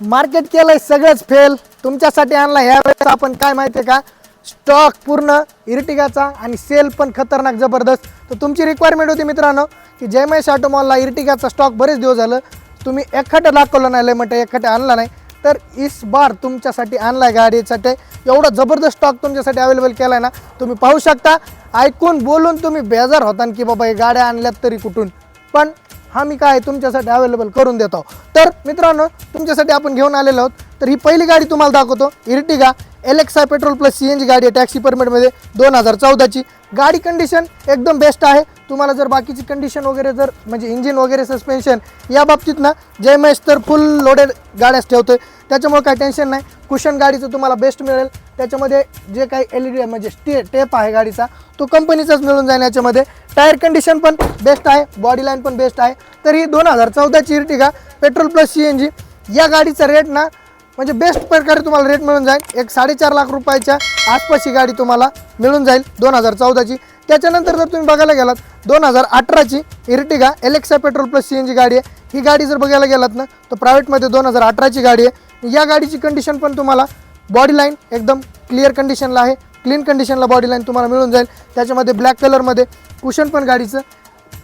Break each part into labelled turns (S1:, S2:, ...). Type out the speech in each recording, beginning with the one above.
S1: Market केलंय सगळंच fail. तुमच्यासाठी आणला ह्या आपण काय माहितीये का? स्टॉक पूर्ण इर्टिगाचा आणि सेल पण खतरनाक जबरदस्त. तर तुमची रिक्वायरमेंट होती मित्रांनो की जयमहेश ऑटो मॉलला इर्टिगाचा स्टॉक बरेच दिवस झालं. तुम्ही एकखट्या दाखवलं नाही लय म्हणतं एकखट्या आणला नाही. तर इस बार तुमच्यासाठी आणलाय गाडीसाठी. एवढा जबरदस्त स्टॉक तुमच्यासाठी अवेलेबल केलाय ना तुम्ही पाहू शकता. ऐकून बोलून तुम्ही बेजार होता की बाबा हे गाड्या आणल्यात तरी कुठून. पण हा मी काय तुमच्यासाठी अवेलेबल करून देतो. तर मित्रांनो तुमच्यासाठी आपण घेऊन आलेलो आहोत. तर ही पहिली गाडी तुम्हाला दाखवतो. Ertiga LXi petrol plus C N G गाडी आहे टॅक्सी परमिटमध्ये दोन हजार चौदाची गाडी कंडिशन एकदम बेस्ट आहे. तुम्हाला जर बाकीची कंडिशन वगैरे जर म्हणजे इंजिन वगैरे सस्पेन्शन या बाबतीत ना जय महेश तर फुल लोडेड गाड्याच ठेवतोय. त्याच्यामुळे काही टेन्शन नाही. कुशन गाडीचं तुम्हाला बेस्ट मिळेल. त्याच्यामध्ये जे काही एल ई डी म्हणजे स्टे टेप आहे गाडीचा तो कंपनीचाच मिळून जाईल याच्यामध्ये. टायर कंडिशन पण बेस्ट आहे बॉडी लाईन पण बेस्ट आहे. तर ही दोन हजार चौदाची Ertiga petrol plus C N G या गाडीचा रेट ना म्हणजे बेस्ट प्रकारे तुम्हाला रेट मिळून जाईल. एक साडेचार लाख रुपयाच्या आसपास ही गाडी तुम्हाला मिळून जाईल दोन हजार चौदाची. त्याच्यानंतर जर तुम्ही बघायला गेलात दोन हजार अठराची Ertiga LXi petrol plus C N G गाडी आहे. ही गाडी जर बघायला गेलात ना तर प्रायव्हेटमध्ये दोन हजार अठराची गाडी आहे. या गाडीची कंडिशन पण तुम्हाला बॉडी लाईन एकदम क्लिअर कंडिशनला आहे. क्लीन कंडिशनला बॉडी लाईन तुम्हाला मिळून जाईल. त्याच्यामध्ये ब्लॅक कलरमध्ये कुशन पण गाडीचं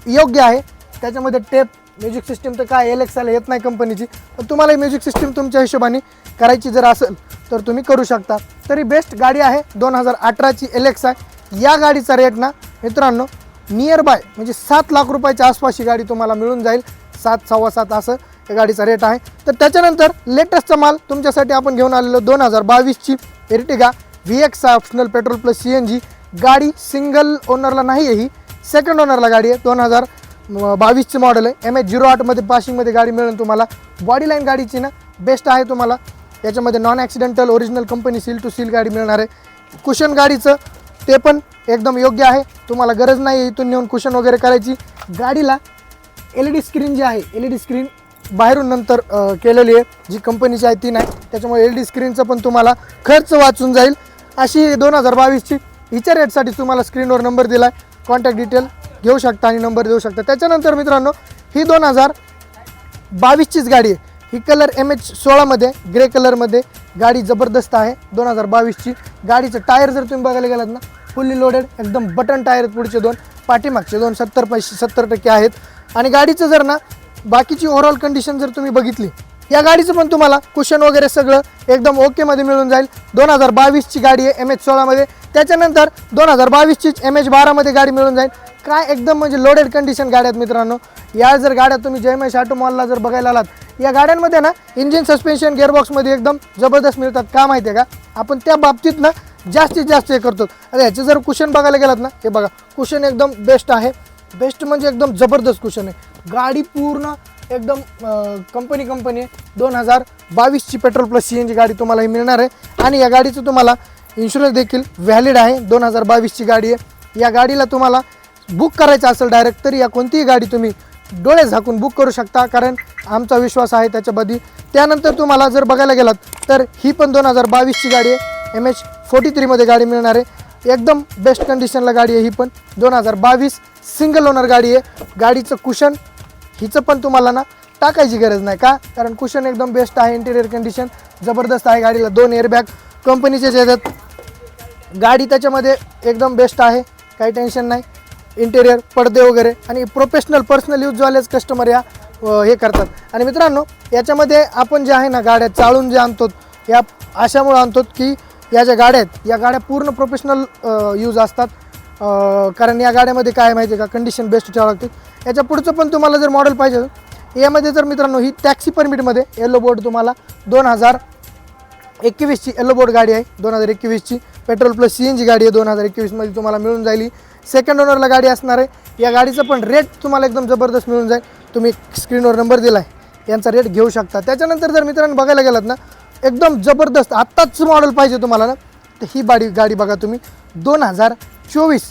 S1: योग्य आहे. त्याच्यामध्ये टेप म्युझिक सिस्टीम तर काय एल एक्स येत नाही कंपनीची पण तुम्हाला म्युझिक सिस्टीम तुमच्या हिशोबाने करायची जर असेल तर तुम्ही करू शकता. तरी बेस्ट गाडी आहे दोन हजार अठराची एल एक्स आहे या गाडीचा रेट ना मित्रांनो नियर बाय म्हणजे सात लाख रुपयाच्या आसपास ही गाडी तुम्हाला मिळून जाईल. सात सव्वा सात असं या गाडीचा रेट आहे. तर त्याच्यानंतर लेटेस्टचा माल तुमच्यासाठी आपण घेऊन आलेलो दोन हजार बावीसची Ertiga V X optional petrol plus C N G गाडी सिंगल ओनरला नाही आहे ही. सेकंड ओनरला गाडी आहे. दोन हजार बावीसचे मॉडेल आहे. एम एच झिरो आठमध्ये पासिंगमध्ये गाडी मिळेल तुम्हाला. बॉडी लाईन गाडीची ना बेस्ट आहे तुम्हाला. याच्यामध्ये non accidental original company seal to seal गाडी मिळणार आहे. कुशन गाडीचं ते पण एकदम योग्य आहे. तुम्हाला गरज नाही आहे इथून नेऊन कुशन वगैरे करायची. गाडीला एल ई डी स्क्रीन जी आहे एल ई डी स्क्रीन बाहेरून नंतर केलेली आहे. जी कंपनीची आहे ती नाही. त्याच्यामुळे एल डी स्क्रीनचं पण तुम्हाला खर्च वाचून जाईल. अशी दोन हजार बावीसची हिच्या रेटसाठी तुम्हाला स्क्रीनवर नंबर दिला आहे कॉन्टॅक्ट डिटेल घेऊ शकता आणि नंबर देऊ शकता. त्याच्यानंतर मित्रांनो ही दोन हजार बावीसचीच गाडी आहे. ही कलर एम एच सोळामध्ये ग्रे कलरमध्ये गाडी जबरदस्त आहे. दोन हजार बावीसची गाडीचं टायर जर तुम्ही बघायला गेलात ना फुल्ली लोडेड एकदम बटन टायर आहेत पुढचे दोन. पाठीमागचे दोन सत्तर पैसे सत्तर टक्के आहेत. आणि गाडीचं जर ना बाकीची ओव्हरऑल कंडिशन जर तुम्ही बघितली या गाडीचं पण तुम्हाला कुशन वगैरे सगळं एकदम ओकेमध्ये मिळून जाईल. दोन हजार बावीसची गाडी आहे एम एच सोळामध्ये. त्याच्यानंतर दोन हजार बावीसचीच एम एच बारामध्ये गाडी मिळून जाईल. काय एकदम म्हणजे लोडेड कंडिशन गाड्या आहेत मित्रांनो. या जर गाड्या तुम्ही जयमेश ऑटो मॉलला जर बघायला आलात या गाड्यांमध्ये ना इंजिन सस्पेन्शन गिअरबॉक्समध्ये एकदम जबरदस्त मिळतात. का माहिती आहे का? आपण त्या बाबतीत ना जास्तीत जास्त हे करतो. अरे ह्याचे जर कुशन बघायला गेलात ना हे बघा कुशन एकदम बेस्ट आहे. बेस्ट म्हणजे एकदम जबरदस्त कुशन आहे. गाडी पूर्ण एकदम कंपनी कंपनी आहे. दोन हजार बावीसची petrol plus C N G गाडी तुम्हाला ही मिळणार आहे. आणि या गाडीचं तुम्हाला इन्शुरन्स देखील व्हॅलिड आहे. दोन हजार बावीसची गाडी आहे. या गाडीला तुम्हाला बुक करायचं असेल डायरेक्ट तरी या कोणतीही गाडी तुम्ही डोळे झाकून बुक करू शकता. कारण आमचा विश्वास आहे त्याच्याबद्दल. त्यानंतर तुम्हाला जर बघायला गेलात तर ही पण दोन हजार बावीसची गाडी आहे. एम एच फोर्टी थ्रीमध्ये गाडी मिळणार आहे. एकदम बेस्ट कंडिशनला गाडी आहे ही पण. दोन हजार बावीस सिंगल ओनर गाडी आहे. गाडीचं कुशन हिचं पण तुम्हाला ना टाकायची गरज नाही का? कारण कुशन एकदम बेस्ट आहे इंटेरियर कंडिशन जबरदस्त आहे गाडीला दोन एअरबॅग कंपनीचेच येतात गाडी त्याच्यामध्ये एकदम बेस्ट आहे. काही टेन्शन नाही. इंटेरियर पडदे वगैरे आणि प्रोफेशनल पर्सनल यूजवालेच कस्टमर या हे करतात. आणि मित्रांनो याच्यामध्ये आपण जे आहे ना गाड्या चाळून जे आणतो या अशामुळे आणतो की या ज्या गाड्या आहेत या गाड्या पूर्ण प्रोफेशनल यूज असतात. कारण या गाड्यामध्ये काय माहिती आहे का? कंडिशन बेस्ट ठेवावं लागते. याच्या पुढचं पण तुम्हाला जर मॉडेल पाहिजे यामध्ये जर मित्रांनो ही टॅक्सी परमिटमध्ये येलो बोर्ड तुम्हाला दोन हजार एकवीसची येलो बोर्ड गाडी आहे दोन हजार एकवीसची petrol plus C N G गाडी आहे दोन हजार एकवीसमध्ये तुम्हाला मिळून जाईल. सेकंड ओनरला गाडी असणार आहे. या गाडीचं पण रेट तुम्हाला एकदम जबरदस्त मिळून जाईल. तुम्ही स्क्रीनवर नंबर दिला आहे यांचा रेट घेऊ शकता. त्याच्यानंतर जर मित्रांनो बघायला गेलात ना एकदम जबरदस्त. आत्ताच मॉडेल पाहिजे तुम्हाला ना. तर ही बाडी गाडी बघा तुम्ही. दोन हजार चोवीस.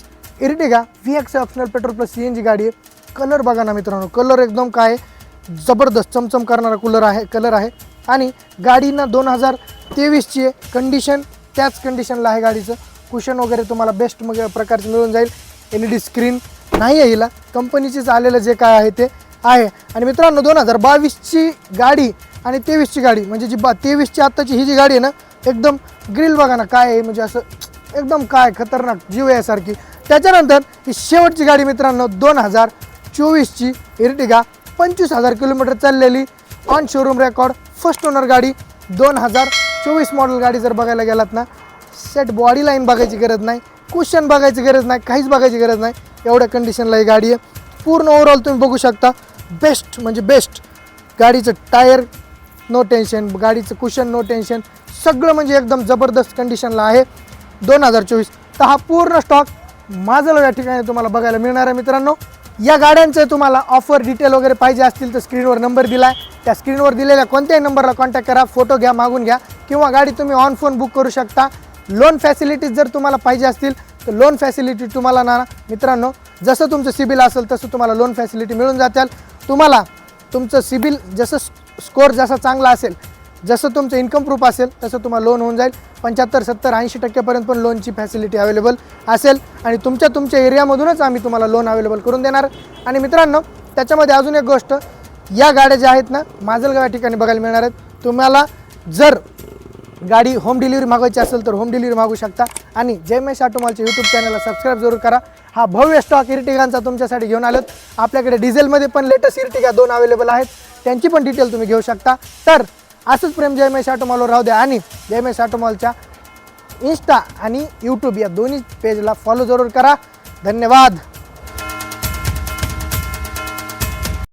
S1: Ertiga V X optional petrol plus C N G गाडी आहे. कलर बघा ना मित्रांनो. कलर एकदम काय आहे, जबरदस्त चमचम करणारा कूलर आहे कलर आहे. आणि गाडीनं दोन हजार तेवीसची आहे. कंडिशन त्याच कंडिशनला आहे गाडीचं. कुशन वगैरे तुम्हाला बेस्ट मग प्रकारचं मिळून जाईल. एल ई डी स्क्रीन नाही आहे हिला. कंपनीचीच आलेलं जे काय आहे ते आहे. आणि मित्रांनो दोन हजार बावीसची गाडी आणि तेवीसची गाडी म्हणजे जी बा तेवीसची आत्ताची ही जी गाडी आहे ना एकदम ग्रिल बघा ना काय आहे म्हणजे असं एकदम काय खतरनाक जीव यासारखी. त्याच्यानंतर ही शेवटची गाडी मित्रांनो दोन हजार चोवीसची इर्टिगा पंचवीस हजार किलोमीटर चाललेली on showroom record first owner गाडी दोन हजार चोवीस मॉडेल गाडी जर बघायला गेलात ना सेट बॉडी लाईन बघायची गरज नाही कुशन बघायची गरज नाही काहीच बघायची गरज नाही एवढ्या कंडिशनला ही गाडी आहे. पूर्ण ओव्हरऑल तुम्ही बघू शकता बेस्ट म्हणजे बेस्ट गाडीचं टायर नो टेन्शन गाडीचं कुशन नो टेन्शन सगळं म्हणजे एकदम जबरदस्त कंडिशनला आहे. दोन हजार चोवीस तर हा पूर्ण स्टॉक माझं या ठिकाणी तुम्हाला बघायला मिळणार आहे मित्रांनो. या गाड्यांचे तुम्हाला ऑफर डिटेल वगैरे पाहिजे असतील तर स्क्रीनवर नंबर दिला आहे त्या स्क्रीनवर दिलेल्या कोणत्याही नंबरला कॉन्टॅक्ट करा फोटो घ्या मागून घ्या. किंवा गाडी तुम्ही ऑन फोन बुक करू शकता. लोन फॅसिलिटीज जर तुम्हाला पाहिजे असतील तर लोन फॅसिलिटी तुम्हाला ना मित्रांनो जसं तुमचं सिबिल असेल तसं तुम्हाला लोन फॅसिलिटी मिळून जातील. तुम्हाला तुमचं सिबिल जसं स्कोअर जसा चांगला असेल जसं तुमचं इन्कम प्रूफ असेल तसं तुम्हाला लोन होऊन जाईल. पंच्याहत्तर सत्तर ऐंशी टक्केपर्यंत पण लोनची फॅसिलिटी अवेलेबल असेल. आणि तुमच्या तुमच्या एरियामधूनच आम्ही तुम्हाला लोन अवेलेबल करून देणार. आणि मित्रांनो त्याच्यामध्ये अजून एक गोष्ट या गाड्या ज्या आहेत ना माजलगाव या ठिकाणी बघायला मिळणार आहेत. तुम्हाला जर गाडी होम डिलिव्हरी मागवायची असेल तर होम डिलिव्हरी मागू शकता. आणि जयमेश ऑटोमॉलच्या यूट्यूब चॅनलला सबस्क्राईब जरूर करा. हा भव्य स्टॉक इर्टिगांचा तुमच्यासाठी घेऊन आलोत. आपल्याकडे डिझेलमध्ये पण लेटेस्ट इर्टिगा दोन अवेलेबल आहेत. त्यांची पण डिटेल तुम्ही घेऊ शकता. तर असंच प्रेम जयमेश ऑटोमॉलवर राहू द्या आणि जयमेश ऑटोमॉलच्या इन्स्टा आणि यूट्यूब या दोन्ही पेजला फॉलो जरूर करा. धन्यवाद.